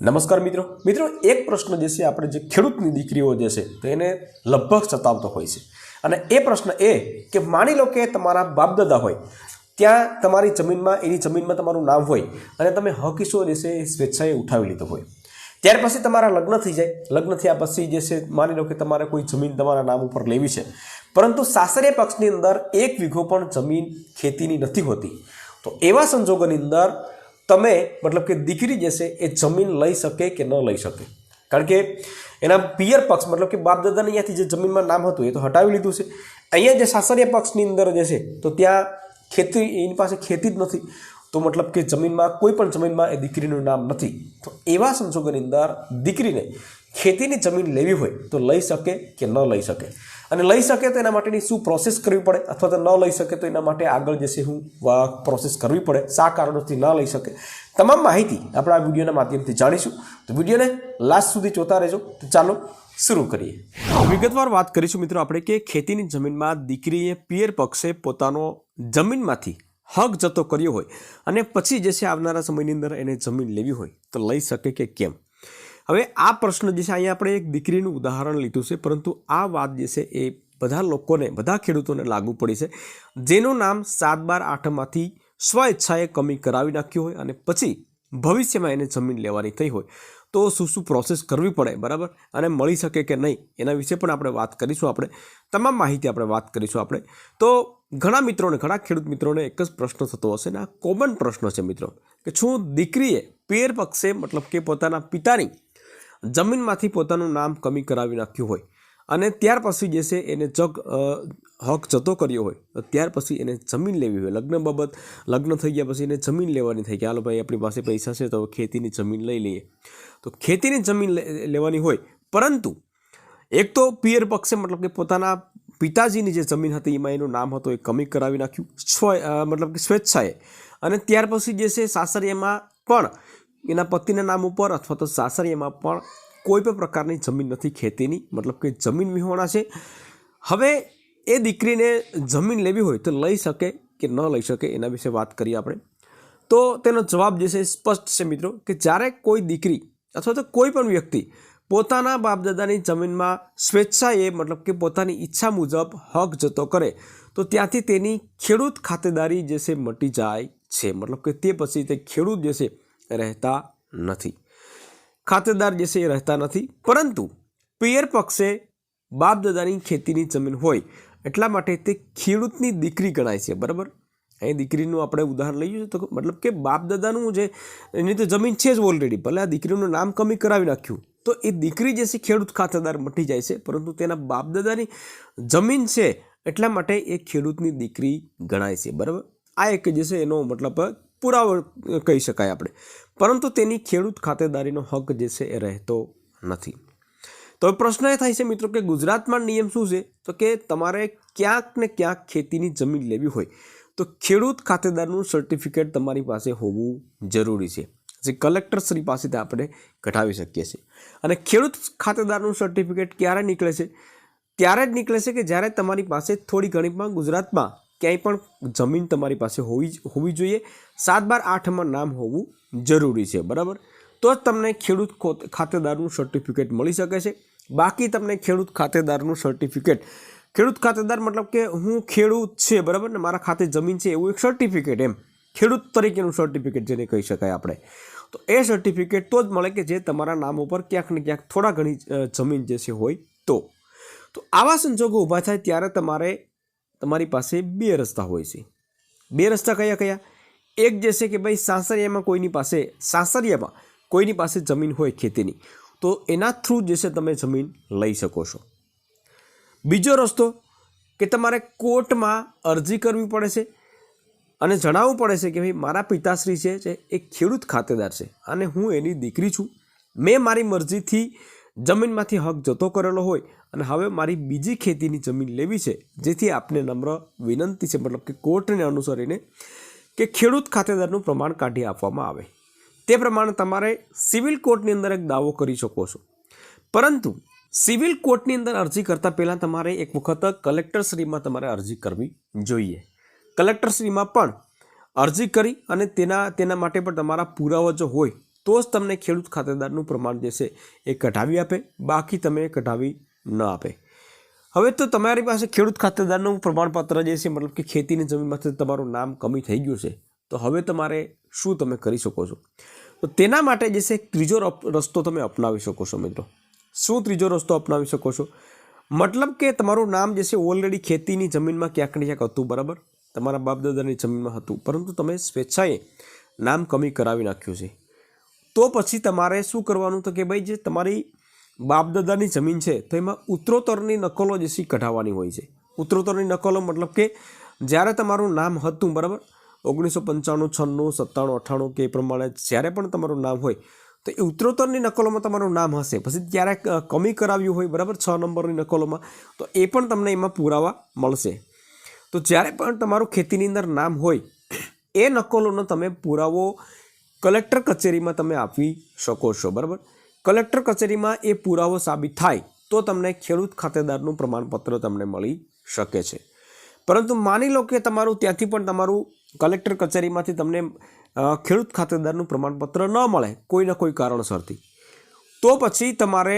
નમસ્કાર મિત્રો. મિત્રો, એક પ્રશ્ન જે છે, આપણે જે ખેડૂતની દીકરીઓ જે છે, તો એને લગભગ સતાવતો હોય છે. અને એ પ્રશ્ન એ કે માની લો કે તમારા બાપદાદા હોય, ત્યાં તમારી જમીનમાં, એની જમીનમાં તમારું નામ હોય અને તમે હકીસો જે છે સ્વેચ્છાએ ઉઠાવી લીધો હોય. ત્યાર પછી તમારા લગ્ન થઈ જાય. લગ્ન થયા પછી જે છે, માની લો કે તમારે કોઈ જમીન તમારા નામ ઉપર લેવી છે. પરંતુ સાસરીય પક્ષની અંદર એક વીઘો પણ જમીન ખેતીની નથી હોતી. તો એવા સંજોગોની અંદર તમે મતલબ કે દીકરી જે છે એ જમીન લઈ શકે કે ન લઈ શકે? કારણ કે એના પિયર પક્ષ મતલબ કે બાપ દાદાને અહીંયાથી જે જમીનમાં નામ હતું એ તો હટાવી લીધું છે. અહીંયા જે સાસરિયા પક્ષની અંદર જે છે, તો ત્યાં ખેતી, એની પાસે ખેતી જ નથી. તો મતલબ કે જમીનમાં, કોઈ પણ જમીનમાં એ દીકરીનું નામ નથી. તો એવા સંજોગોની અંદર દીકરીને ખેતીની જમીન લેવી હોય તો લઈ શકે કે ન લઈ શકે? અને લઈ શકે તો એના માટેની શું પ્રોસેસ કરવી પડે? અથવા તો ન લઈ શકે તો એના માટે આગળ જે છે હું પ્રોસેસ કરવી પડે. શા કારણોથી ન લઈ શકે? તમામ માહિતી આપણે આ વિડીયોના માધ્યમથી જાણીશું. તો વિડીયોને લાસ્ટ સુધી જોતા રહેજો. તો ચાલો શરૂ કરીએ. વિગતવાર વાત કરીશું મિત્રો આપણે કે ખેતીની જમીનમાં દીકરીએ પિયર પક્ષે પોતાનો જમીનમાંથી હક જતો કર્યો હોય અને પછી જે છે આવનારા સમયની અંદર એને જમીન લેવી હોય તો લઈ શકે કે કેમ? હવે આ પ્રશ્ન જે છે, અહીંયા આપણે એક દીકરીનું ઉદાહરણ લીધું છે, પરંતુ આ વાત જે છે, એ બધા લોકોને, બધા ખેડૂતોને લાગુ પડી છે. જેનું નામ સાત બાર આઠમાંથી સ્વ ઈચ્છાએ કમી કરાવી નાખ્યું હોય અને પછી ભવિષ્યમાં એને જમીન લેવાની થઈ હોય, તો શું શું પ્રોસેસ કરવી પડે, બરાબર? અને મળી શકે કે નહીં, એના વિશે પણ આપણે વાત કરીશું આપણે. તમામ માહિતી આપણે વાત કરીશું આપણે. તો ઘણા મિત્રોને, ઘણા ખેડૂત મિત્રોને એક જ પ્રશ્ન થતો હશે ને, આ કોમન પ્રશ્ન છે મિત્રો, કે શું દીકરીએ પેર પક્ષે, મતલબ કે પોતાના પિતાની જમીનમાંથી પોતાનું નામ કમી કરાવી નાખ્યું હોય. અને ત્યાર પછી જે છે એને જગ હક જતો કર્યો હોય. તો ત્યાર પછી એને જમીન લેવી હોય. લગ્ન બાબત, લગ્ન થઈ ગયા પછી એને જમીન લેવાની થઈ કે હાલો ભાઈ આપણી પાસે પૈસા છે તો ખેતીની જમીન લઈ લઈએ. તો ખેતીની જમીન લેવાની હોય. પરંતુ એક તો પિયર પક્ષે મતલબ કે પોતાના પિતાજીની જે જમીન હતી એમાં એનું નામ હતું એ કમી કરાવી નાખ્યું. સ્વ મતલબ કે સ્વેચ્છાએ. અને ત્યાર પછી જે છે સાસરિયામાં પણ એના પતિના નામ ઉપર અથવા તો સાસરિયામાં પણ કોઈ પણ પ્રકારની જમીન નથી, ખેતીની. મતલબ કે જમીન વિહોણા છે. હવે એ દીકરીને જમીન લેવી હોય તો લઈ શકે કે ન લઈ શકે એના વિશે વાત કરીએ આપણે. તો તેનો જવાબ જે છે સ્પષ્ટ છે મિત્રો, કે જ્યારે કોઈ દીકરી અથવા તો કોઈ પણ વ્યક્તિ પોતાના બાપદાદાની જમીનમાં સ્વેચ્છાએ મતલબ કે પોતાની ઈચ્છા મુજબ હક જતો કરે, તો ત્યાંથી તેની ખેડૂત ખાતેદારી જે છે મટી જાય છે. મતલબ કે તે પછી તે ખેડૂત જે છે રહેતા નથી. ખાતેદાર જે છે એ રહેતા નથી. પરંતુ પિયર પક્ષે બાપ દાદાની ખેતીની જમીન હોય, એટલા માટે તે ખેડૂતની દીકરી ગણાય છે. બરાબર? અહીં દીકરીનું આપણે ઉદાહરણ લઈએ તો મતલબ કે બાપ દાદાનું જે, એની તો જમીન છે જ ઓલરેડી ભલે આ દીકરીનું નામ કમી કરાવી નાખ્યું. તો એ દીકરી જે છે ખેડૂત ખાતેદાર મટી જાય છે, પરંતુ તેના બાપ દાદાની જમીન છે, એટલા માટે એ ખેડૂતની દીકરી ગણાય છે. બરાબર? આ એક જે છે એનો મતલબ પુરાવો કહી શકાય આપણે. પરંતુ તેની ખેડૂત ખાતેદારીનો હક જે છે એ રહેતો નથી. તો પ્રશ્ન એ થાય છે મિત્રો કે ગુજરાતમાં નિયમ શું છે? તો કે તમારે ક્યાંક ને ક્યાંક ખેતીની જમીન લેવી હોય. તો ખેડૂત ખાતેદારનું સર્ટિફિકેટ તમારી પાસે હોવું જરૂરી છે. જે કલેક્ટરશ્રી પાસેથી આપણે કઢાવી શકીએ છીએ. અને ખેડૂત ખાતેદારનું સર્ટિફિકેટ ક્યારે નીકળે છે? ત્યારે જ નીકળે છે કે જ્યારે તમારી પાસે થોડી ઘણી પણ ગુજરાતમાં ક્યાંય પણ જમીન તમારી પાસે હોવી હોવી જોઈએ. સાત બાર આઠમાં નામ હોવું જરૂરી છે, બરાબર? તો જ તમને ખેડૂત ખોત- ખાતેદારનું સર્ટિફિકેટ મળી શકે છે. બાકી તમને ખેડૂત ખાતેદારનું સર્ટિફિકેટ ખેડૂત ખાતેદાર મતલબ કે હું ખેડૂત છે, બરાબર? ને મારા ખાતે જમીન છે એવું એક સર્ટિફિકેટ એમ. ખેડૂત તરીકેનું સર્ટિફિકેટ જેને કહી શકાય આપણે. તો એ સર્ટિફિકેટ તો જ મળે કે જે તમારા નામ ઉપર ક્યાંક ને ક્યાંક થોડા ઘણી જમીન જે છે હોય તો. તો આવા સંજોગો ઊભા થાય ત્યારે તમારે તમારી પાસે બે રસ્તા હોય છે. બે રસ્તા કયા કયા? એક જે છે કે ભાઈ સાસરિયામાં કોઈની પાસે, સાસરિયામાં કોઈની પાસે જમીન હોય ખેતીની, તો એના થ્રુ જે છે તમે જમીન લઈ શકો છો. બીજો રસ્તો કે તમારે કોર્ટમાં અરજી કરવી પડે છે અને જણાવવું પડે છે કે ભાઈ મારા પિતાશ્રી છે એક ખેડૂત ખાતેદાર છે અને હું એની દીકરી છું. મેં મારી મરજીથી જમીનમાંથી હક જતો કરેલો હોય અને હવે મારી બીજી ખેતીની જમીન લેવી છે, જેથી આપને નમ્ર વિનંતી છે, મતલબ કે કોર્ટને અનુસરીને કે ખેડૂત ખાતેદારનું પ્રમાણ કાઢી આપવામાં આવે. તે પ્રમાણે તમારે સિવિલ કોર્ટની અંદર એક દાવો કરી શકો છો. પરંતુ સિવિલ કોર્ટની અંદર અરજી કરતાં પહેલાં તમારે એક વખત કલેક્ટરશ્રીમાં તમારે અરજી કરવી જોઈએ. કલેક્ટરશ્રીમાં પણ અરજી કરી અને તેના તેના માટે પણ તમારા પુરાવા જો હોય તો જ તમને ખેડૂત ખાતેદારનું પ્રમાણ જે છે એ કઢાવી આપે, બાકી તમે કઢાવી ન આપે. હવે તો તમારી પાસે ખેડૂત ખાતેદારનું પ્રમાણપત્ર જે છે, મતલબ કે ખેતીની જમીનમાંથી તમારું નામ કમી થઈ ગયું છે, તો હવે તમારે શું તમે કરી શકો છો? તો તેના માટે જે છે, ત્રીજો રસ્તો તમે અપનાવી શકો છો મિત્રો. શું ત્રીજો રસ્તો અપનાવી શકો છો? મતલબ કે તમારું નામ જે છે, ઓલરેડી ખેતીની જમીનમાં ક્યાંક ને ક્યાંક હતું, બરાબર? તમારા બાપદાદાની જમીનમાં હતું, પરંતુ તમે સ્વેચ્છાએ નામ કમી કરાવી નાખ્યું છે. તો પછી તમારે શું કરવાનું તો કે ભાઈ જે તમારી બાપદાદાની જમીન છે, તો એમાં ઉત્તરોત્તરની નકલો જે સી કઢાવવાની હોય છે. ઉત્તરોત્તરની નકલો મતલબ કે જ્યારે તમારું નામ હતું, બરાબર? ઓગણીસો પંચાણું, છન્નું, સત્તાણું અઠ્ઠાણું કે એ પ્રમાણે જ્યારે પણ તમારું નામ હોય, તો એ ઉત્તરોત્તરની નકલોમાં તમારું નામ હશે. પછી ત્યારે કમી કરાવ્યું હોય, બરાબર? છ નંબરની નકલોમાં, તો એ પણ તમને એમાં પુરાવા મળશે. તો જ્યારે પણ તમારું ખેતીની અંદર નામ હોય, એ નકલોનો તમે પુરાવો કલેક્ટર કચેરીમાં તમે આપી શકો છો, બરાબર? કલેક્ટર કચેરીમાં એ પુરાવો સાબિત થાય તો તમને ખેડૂત ખાતેદારનું પ્રમાણપત્ર તમને મળી શકે છે. પરંતુ માની લો કે તમારું ત્યાંથી પણ તમારું કલેક્ટર કચેરીમાંથી તમને ખેડૂત ખાતેદારનું પ્રમાણપત્ર ન મળે કોઈના કોઈ કારણસરથી. તો પછી તમારે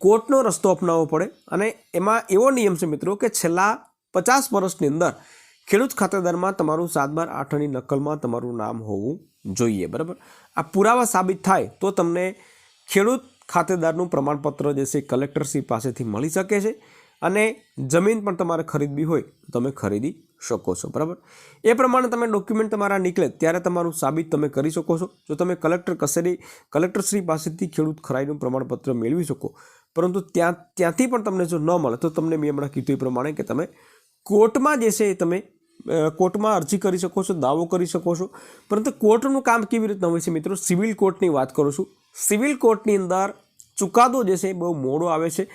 કોર્ટનો રસ્તો અપનાવવો પડે અને એમાં એવો નિયમ છે મિત્રો કે છેલ્લા પચાસ વર્ષની અંદર ખેડૂત ખાતેદારમાં તમારું સાત બાર આઠની નકલમાં તમારું નામ હોવું જોઈએ, બરાબર? આ પુરાવા સાબિત થાય તો તમને ખેડૂત ખાતેદારનું પ્રમાણપત્ર જે છે કલેક્ટરશ્રી પાસેથી મળી શકે છે અને જમીન પણ તમારે ખરીદવી હોય તમે ખરીદી શકો છો, બરાબર? એ પ્રમાણે તમે ડોક્યુમેન્ટ તમારા નીકળે ત્યારે તમારું સાબિત તમે કરી શકો છો. જો તમે કલેક્ટર કચેરી, કલેક્ટરશ્રી પાસેથી ખેડૂત ખરાઈનું પ્રમાણપત્ર મેળવી શકો, પરંતુ ત્યાં, ત્યાંથી પણ તમને જો ન મળે તો તમને મેં હમણાં કીધું એ પ્રમાણે કે તમે કોર્ટમાં જે છે એ તમે કોર્ટમાં અરજી કરી શકો છો, દાવો કરી શકો છો. પરંતુ કોર્ટનું કામ કેવી રીતના હોય છે મિત્રો? સિવિલ કોર્ટની વાત કરું છું. સિવિલ કોર્ટની અંદર ચુકાદો જે છે બહુ મોડો આવે છે.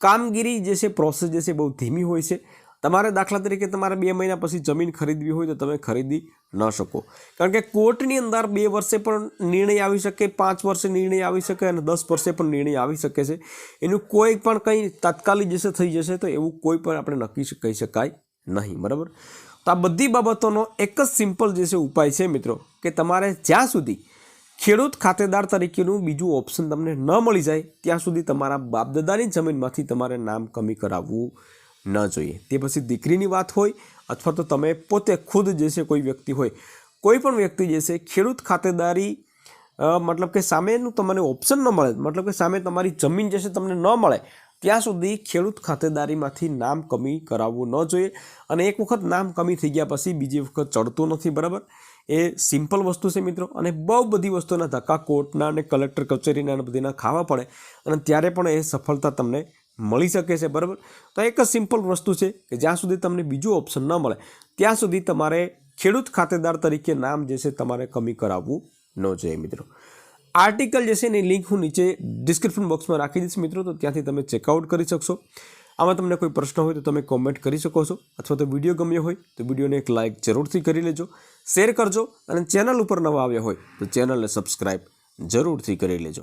કામગીરી જે છે પ્રોસેસ જે છે બહુ ધીમી હોય છે. તમારે દાખલા તરીકે તમારે બે મહિના પછી જમીન ખરીદવી હોય તો તમે ખરીદી ન શકો. કારણ કે કોર્ટની અંદર બે વર્ષે પણ નિર્ણય આવી શકે, પાંચ વર્ષે નિર્ણય આવી શકે અને દસ વર્ષે પણ નિર્ણય આવી શકે છે. એનું કોઈ પણ કંઈ તાત્કાલિક જશે થઈ જશે તો એવું કોઈ પણ આપણે નક્કી કહી શકાય નહીં. બરાબર? તો આ બધી બાબતોનો એક જ સિમ્પલ જે છે ઉપાય છે મિત્રો, કે તમારે જ્યાં સુધી ખેડૂત ખાતેદાર તરીકેનું બીજું ઓપ્શન તમને ન મળી જાય, ત્યાં સુધી તમારા બાપદાદાની જમીનમાંથી તમારે નામ કમી કરાવવું ન જોઈએ. તે પછી દીકરીની વાત હોય, અથવા તો તમે પોતે ખુદ જે છે કોઈ વ્યક્તિ હોય, કોઈ પણ વ્યક્તિ જે છે ખેડૂત ખાતેદારી મતલબ કે સામેનું તમને ઓપ્શન ન મળે, મતલબ કે સામે તમારી જમીન જે છે તમને ન મળે ત્યાં સુધી ખેડૂત ખાતેદારીમાંથી નામ કમી કરાવવું ન જોઈએ અને એક વખત નામ કમી થઈ ગયા પછી બીજી વખત ચડતું નથી, બરાબર? એ સિમ્પલ વસ્તુ છે મિત્રો. અને બહુ બધી વસ્તુના ધક્કા કોર્ટના અને કલેક્ટર કચેરીના અને બધીના ખાવા પડે અને ત્યારે પણ એ સફળતા તમને મળી શકે છે, બરાબર? તો એક જ સિમ્પલ વસ્તુ છે કે જ્યાં સુધી તમને બીજું ઓપ્શન ન મળે, ત્યાં સુધી તમારે ખેડૂત ખાતેદાર તરીકે નામ જે છે તમારે કમી કરાવવું ન જોઈએ મિત્રો. આર્ટિકલ જે છે એની લિંક હું નીચે ડિસ્ક્રિપ્શન બોક્સમાં રાખી દઈશ મિત્રો, તો ત્યાંથી તમે ચેકઆઉટ કરી શકશો. આમાં તમને કોઈ પ્રશ્ન હોય તો તમે કોમેન્ટ કરી શકો છો, અથવા તો વીડિયો ગમ્યો હોય તો વિડીયોને એક લાઇક જરૂરથી કરી લેજો શેર કરજો, અને ચેનલ ઉપર નવા આવ્યા હોય તો ચેનલને સબસ્ક્રાઈબ જરૂરથી કરી લેજો.